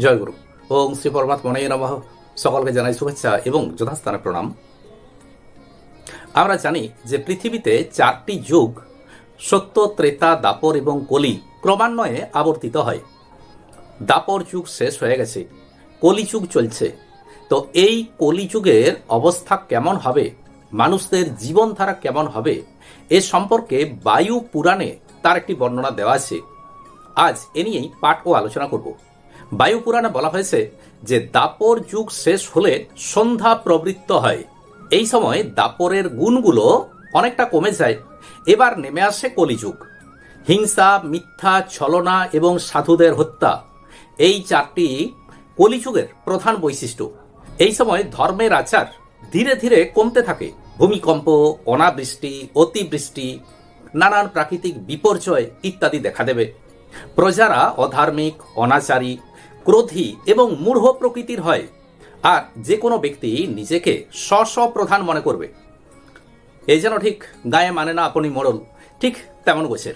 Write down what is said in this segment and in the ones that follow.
জয় গুরু ওম শ্রী পরমাত্মনে নমঃ। সকলকে জানাই শুভেচ্ছা এবং যথাস্থানে প্রণাম। আমরা জানি যে পৃথিবীতে চারটি যুগ, সত্য, ত্রেতা, দাপর এবং কলি ক্রমান্বয়ে আবর্তিত হয়। দাপর যুগ শেষ হয়ে গেছে কলিযুগ চলছে। তো এই কলিযুগের অবস্থা কেমন হবে? মানুষদের জীবনধারা কেমন হবে? এ সম্পর্কে বায়ু পুরাণে তার একটি বর্ণনা দেওয়া আছে। আজ এ নিয়েই পাঠ ও আলোচনা করব। বায়ু পুরাণে বলা হয়েছে যে দাপর যুগ শেষ হলে সন্ধ্যা প্রবৃত্ত হয়। এই সময় দাপরের গুণগুলো অনেকটা কমে যায়। এবার নেমে আসে কলিযুগ। হিংসা, মিথ্যা, ছলনা এবং সাধুদের হত্যা। এই চারটি কলিযুগের প্রধান বৈশিষ্ট্য। এই সময় ধর্মের আচার ধীরে ধীরে কমতে থাকে। ভূমিকম্প, অনাবৃষ্টি, অতিবৃষ্টি, নানান প্রাকৃতিক বিপর্যয় ইত্যাদি দেখা দেবে। প্রজারা অধার্মিক, অনাচারী, ক্রোধী এবং মূঢ় প্রকৃতির হয়, আর যে কোনো ব্যক্তি নিজেকে স্ব প্রধান মনে করবে। এই যেন ঠিক গায়ে মানে না আপনি মরল ঠিক তেমন গোছের।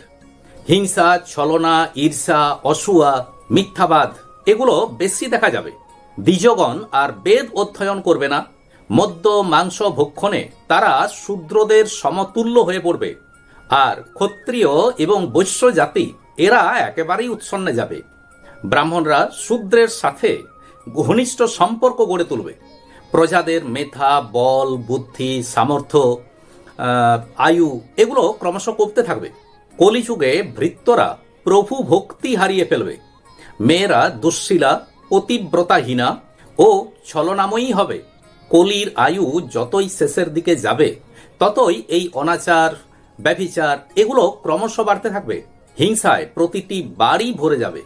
হিংসা, ছলনা, ঈর্ষা, অসুয়া, মিথ্যাবাদ, এগুলো বেশি দেখা যাবে। দ্বিজগণ আর বেদ অধ্যয়ন করবে না। মদ্য, মাংস, ভক্ষণে তারা শূদ্রদের সমতুল্য হয়ে পড়বে। আর ক্ষত্রিয় এবং বৈশ্য জাতি এরা একেবারেই উৎসন্নে যাবে। ব্রাহ্মণরা শূদ্রের সাথে ঘনিষ্ঠ সম্পর্ক গড়ে তুলবে। প্রজাদের মেধা, বল, বুদ্ধি, সামর্থ্য আয়ু এগুলো ক্রমশ কমতে থাকবে। কলিযুগে ভৃত্যরা প্রভু ভক্তি হারিয়ে ফেলবে। মেয়েরা দুশ্শীলা পতিব্রতাহীনা ও ছলনাময়ী হবে। কলির আয়ু যতই শেষের দিকে যাবে, ততই এই অনাচার, ব্যভিচার এগুলো ক্রমশ বাড়তে থাকবে। হিংসায় প্রতিটি বাড়ি ভরে যাবে।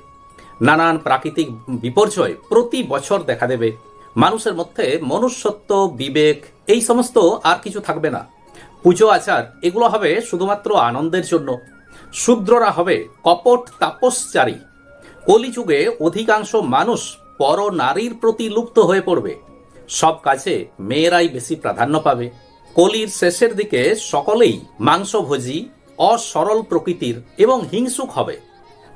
নানান প্রাকৃতিক বিপর্যয় প্রতি বছর দেখা দেবে। মানুষের মধ্যে মনুষ্যত্ব, বিবেক, এই সমস্ত আর কিছু থাকবে না। পুজো, আচার, এগুলো হবে শুধুমাত্র আনন্দের জন্য। শূদ্ররা হবে কপট তাপসচারী কলিযুগে অধিকাংশ মানুষ পর নারীর প্রতি লুপ্ত হয়ে পড়বে। সব কাজে মেয়েরাই বেশি প্রাধান্য পাবে। কলির শেষের দিকে সকলেই মাংসভোজী অসরল প্রকৃতির এবং হিংসুক হবে।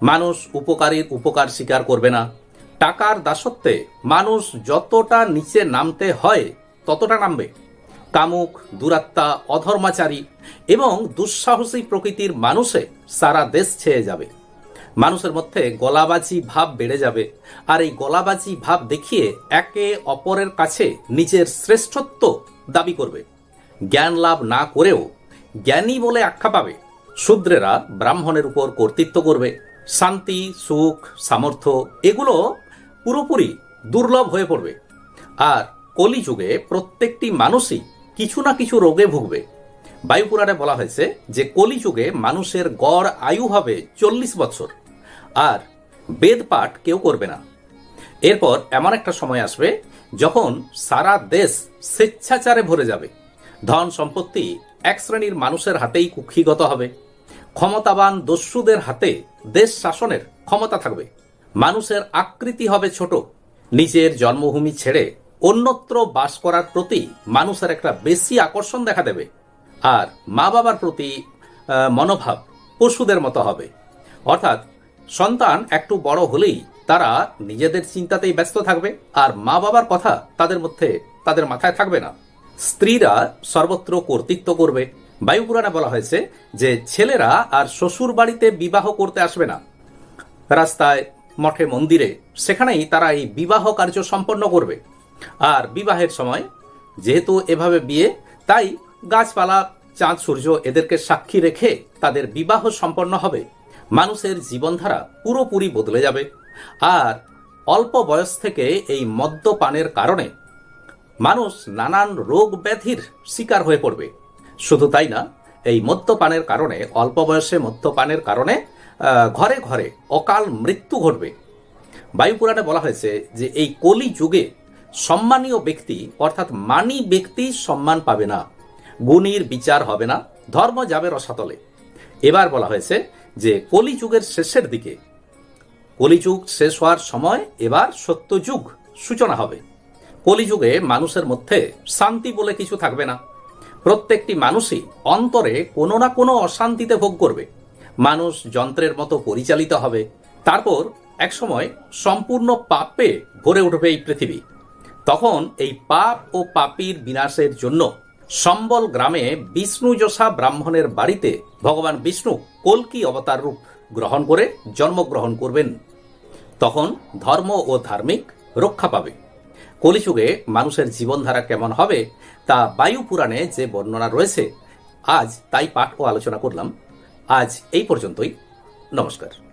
মানুষ উপকারীর উপকার স্বীকার করবে না। টাকার দাসত্বে মানুষ যতটা নিচে নামতে হয়, ততটা নামবে। কামুক, দুরাত্মা, অধর্মাচারী এবং দুঃসাহসী প্রকৃতির মানুষে সারা দেশ ছেয়ে যাবে। মানুষের মধ্যে গলাবাজি ভাব বেড়ে যাবে। আর এই গলাবাজি ভাব দেখিয়ে একে অপরের কাছে নিজের শ্রেষ্ঠত্ব দাবি করবে। জ্ঞান লাভ না করেও জ্ঞানী বলে আখ্যা পাবে। শূদ্রেরা ব্রাহ্মণের উপর কর্তৃত্ব করবে। শান্তি, সুখ, সামর্থ্য, এগুলো পুরোপুরি দুর্লভ হয়ে পড়বে। আর কলিযুগে প্রত্যেকটি মানুষই কিছু না কিছু রোগে ভুগবে। বায়ুপুরাণে বলা হয়েছে যে কলিযুগে মানুষের গড় আয়ু হবে চল্লিশ বছর আর বেদ পাঠ কেউ করবে না। এরপর এমন একটা সময় আসবে যখন সারা দেশ স্বেচ্ছাচারে ভরে যাবে। ধন সম্পত্তি এক শ্রেণির মানুষের হাতেই কুক্ষিগত হবে। ক্ষমতাবান দস্যুদের হাতে দেশ শাসনের ক্ষমতা থাকবে। মানুষের আকৃতি হবে ছোট। নিজের জন্মভূমি ছেড়ে অন্যত্র বাস করার প্রতি মানুষের একটা বেশি আকর্ষণ দেখা দেবে। আর মা বাবার প্রতি মনোভাব পশুদের মতো হবে। অর্থাৎ সন্তান একটু বড় হলেই তারা নিজেদের চিন্তাতেই ব্যস্ত থাকবে আর মা বাবার কথা তাদের মধ্যে, তাদের মাথায় থাকবে না। স্ত্রীরা সর্বত্র কর্তৃত্ব করবে। বায়ুপুরাণে বলা হয়েছে যে ছেলেরা আর শ্বশুর বাড়িতে বিবাহ করতে আসবে না। রাস্তায়, মঠে, মন্দিরে, সেখানেই তারা এই বিবাহ কার্য সম্পন্ন করবে। আর বিবাহের সময়, যেহেতু এভাবে বিয়ে, তাই গাছপালা, চাঁদ, সূর্য এদেরকে সাক্ষী রেখে তাদের বিবাহ সম্পন্ন হবে। মানুষের জীবনধারা পুরোপুরি বদলে যাবে। আর অল্প বয়স থেকে এই মদ্যপানের কারণে মানুষ নানান রোগ ব্যাধির শিকার হয়ে পড়বে। শুধু তাই না, এই মদ্যপানের কারণে, অল্প বয়সে মদ্যপানের কারণে ঘরে ঘরে অকাল মৃত্যু ঘটবে। বায়ুপুরাণে বলা হয়েছে যে এই কলি যুগে সম্মানীয় ব্যক্তি, অর্থাৎ মানি ব্যক্তি সম্মান পাবে না, গুণীর বিচার হবে না, ধর্ম যাবে রসাতলে। এবার বলা হয়েছে যে কলি যুগের শেষের দিকে, কলিযুগ শেষ হওয়ার সময় এবার সত্যযুগ সূচনা হবে। কলিযুগে মানুষের মধ্যে শান্তি বলে কিছু থাকবে না। প্রত্যেকটি মানুষই অন্তরে কোনো না কোনো অশান্তিতে ভোগ করবে। মানুষ যন্ত্রের মতো পরিচালিত হবে। তারপর একসময় সম্পূর্ণ পাপে ভরে উঠবে এই পৃথিবী। তখন এই পাপ ও পাপীর বিনাশের জন্য সম্বল গ্রামে বিষ্ণুযশা ব্রাহ্মণের বাড়িতে ভগবান বিষ্ণু কল্কি অবতার রূপ গ্রহণ করে জন্মগ্রহণ করবেন। তখন ধর্ম ও ধার্মিক রক্ষা পাবে। কলিযুগে মানুষের জীবনধারা কেমন হবে তা বায়ু পুরাণে যে বর্ণনা রয়েছে, আজ তাই পাঠ ও আলোচনা করলাম। আজ এই পর্যন্তই। নমস্কার।